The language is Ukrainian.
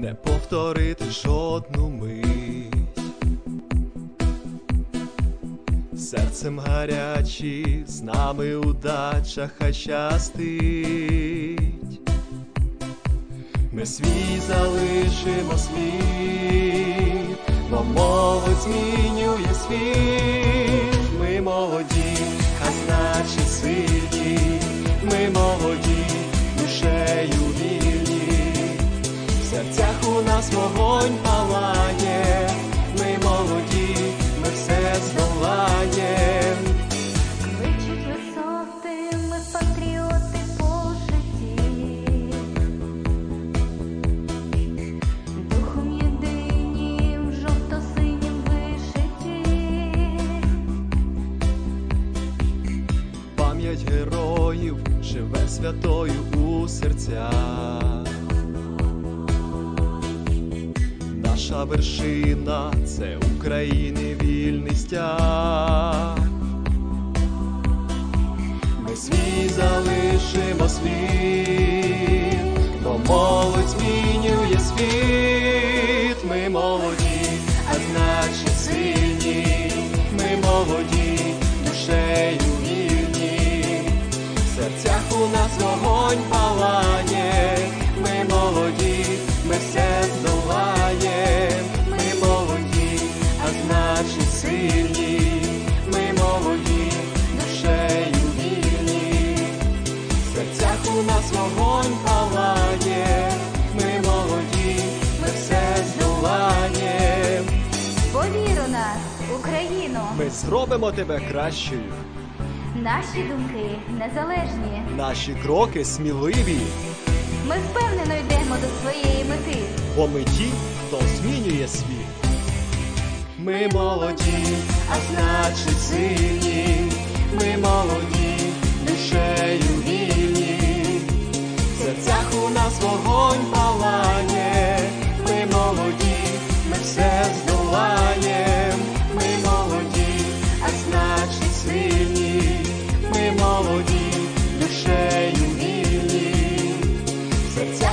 не повторити жодну мить. Серцем гарячі, з нами удача хай щастить. Ми свій залишимо світ, бо молодь змінює світ. Пам'ять героїв живе святою у серцях. Наша вершина це України вільний стяг. Ми свій залишимо світ, бо молодь змінює світ. Ми молоді, а значить сильні. Ми молоді, у нас вогонь палає. Ми молоді, ми все здолаєм. Ми молоді, а значить сильні. Ми молоді, душею вільні. В серцях у нас вогонь палає. Ми молоді, ми все здолаєм. Повір у нас, Україно, Ми зробимо тебе кращою. Наші думки незалежні. Наші кроки сміливі, Ми впевнено йдемо до своєї мети. бо ми ті, хто змінює світ. Ми молоді, а значить сильні. Ми молоді, молоді, душею